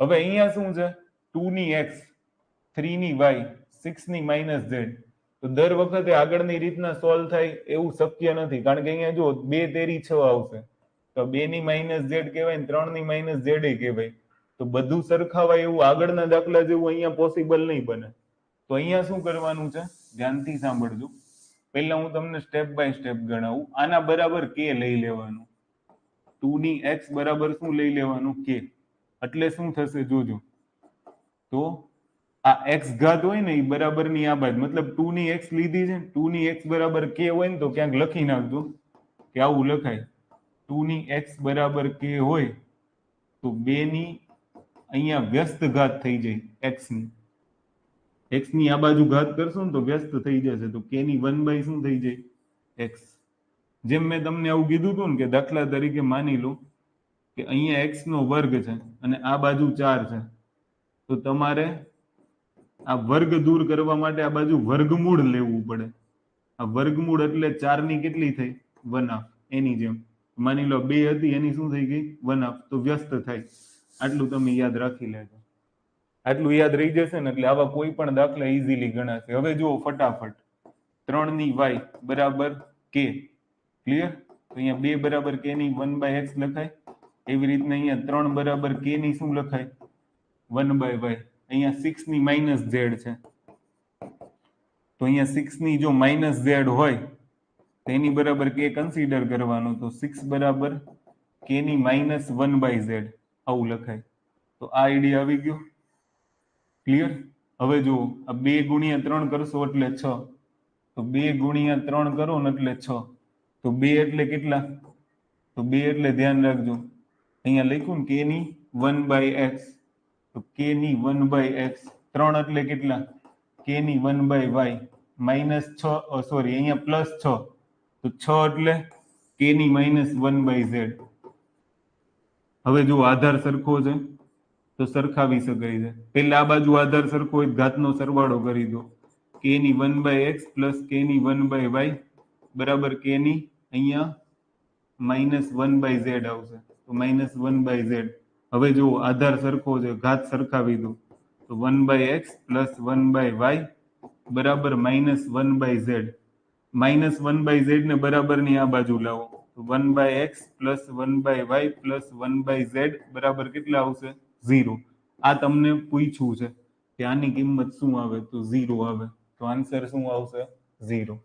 હવે અહીંયા શું છે? ટુ ની એક્સ થ્રી ની વાય સિક્સની માઇનસ ઝેડ. તો દર વખતે આગળની રીતના સોલ્વ થાય એવું શક્ય નથી. કારણ કે અહીંયા જો બે તેરી છ આવશે. તો બે ની માઇનસ ઝેડ કહેવાય ને ત્રણની માઇનસ ઝેડ કહેવાય. તો બધું સરખાવાય એવું આગળના દાખલા જેવું અહીંયા પોસિબલ નહીં બને. તો અહીંયા શું કરવાનું છે? ધ્યાનથી સાંભળજો. પહેલા હું તમને સ્ટેપ બાય સ્ટેપ ગણાવું. આના બરાબર કે લઈ લેવાનું? ટુ ની એક્સ બરાબર શું લઈ લેવાનું? કે. એટલે શું થશે જોજો તો આ એક્સ ઘાત હોય ને એ બરાબરની આ બાજુ, મતલબ ટુ ની એક્સ લીધી છે ટુ ની એક્સ બરાબર કે હોય ને તો ક્યાંક લખી નાખજો કે આવું લખાય. ટુ ની એક્સ બરાબર કે હોય તો બે ની અહીંયા વ્યસ્ત ઘાત થઈ જાય એક્સની. એક્સની આ બાજુ ઘાત કરશો ને તો વ્યસ્ત થઈ જશે, તો કે ની વન બાય શું થઈ જાય? એક્સ જેમ મેં તમને આવું કીધું હતું ને કે દાખલા તરીકે માની લો કે અહીંયા એક્સ નો વર્ગ છે અને આ બાજુ ચાર છે. તો તમારે આ વર્ગ દૂર કરવા માટે આ બાજુ વર્ગમૂળ લેવું પડે. આ વર્ગમૂળ એટલે ચારની કેટલી થઈ? વન હાફ એની જેમ. માની લો બે હતી, એની શું થઈ ગઈ? વન હાફ તો વ્યસ્ત થાય. આટલું તમે યાદ રાખી લેજો. આટલું યાદ રહી જશે ને એટલે આવા કોઈ પણ દાખલા ઇઝીલી ગણાશે. હવે જુઓ ફટાફટ. ત્રણની વાય બરાબર કે? ક્લિયર તો અહીંયા બે બરાબર કે ની? વન બાય એક્સ લખાય. એવી રીતના અહીંયા ત્રણ બરાબર કે ની શું લખાય? One by y. અહીંયા સિક્સની માઇનસ ઝેડ છે. તો અહીંયા સિક્સની જો માઇનસ ઝેડ હોય, તો એની બરાબર કે કન્સિડર કરવાનું. તો સિક્સ બરાબર કે ની માઇનસ વન બાય ઝેડ આવું લખાય. તો આ આઈડિયા આવી ગયો. ક્લિયર હવે જુઓ, આ બે ગુણ્યા ત્રણ કરશો એટલે છ. તો બે ગુણ્યા ત્રણ કરો ને એટલે છ. તો બે એટલે કેટલા? તો બે એટલે ધ્યાન રાખજો. અહીંયા લખ્યું કે ની વન બાય એક્સ. તો કે ની વન બાય એક્સ ત્રણ એટલે કેટલા? કે ની વન બાય વાય માઇનસ છ સોરી, અહીંયા પ્લસ છ. તો છ એટલે કે ની માઇનસ વન બાય ઝેડ. હવે જો આધાર સરખો છે, તો સરખાવી શકાય છે. પેલા આ બાજુ આધાર સરખો હોય, ઘાતનો સરવાળો કરી દો. કે ની વન બાય એક્સ પ્લસ કે ની વન બાય વાય બરાબર કે ની અહીંયા માઇનસ વન બાય ઝેડ આવશે. તો માઇનસ વન બાય ઝેડ હવે જો આધાર સરખો છે, ઘાત સરખાવી દો. તો one by x plus one by y બરાબર minus one by z minus one by z ને બરાબરની આ બાજુ લાવો. તો one by x plus one by y plus one by z બરાબર કેટલા આવશે? ઝીરો આ તમને પૂછ્યું છે કે આની કિંમત શું આવે? તો ઝીરો આવે. તો આન્સર શું આવશે? ઝીરો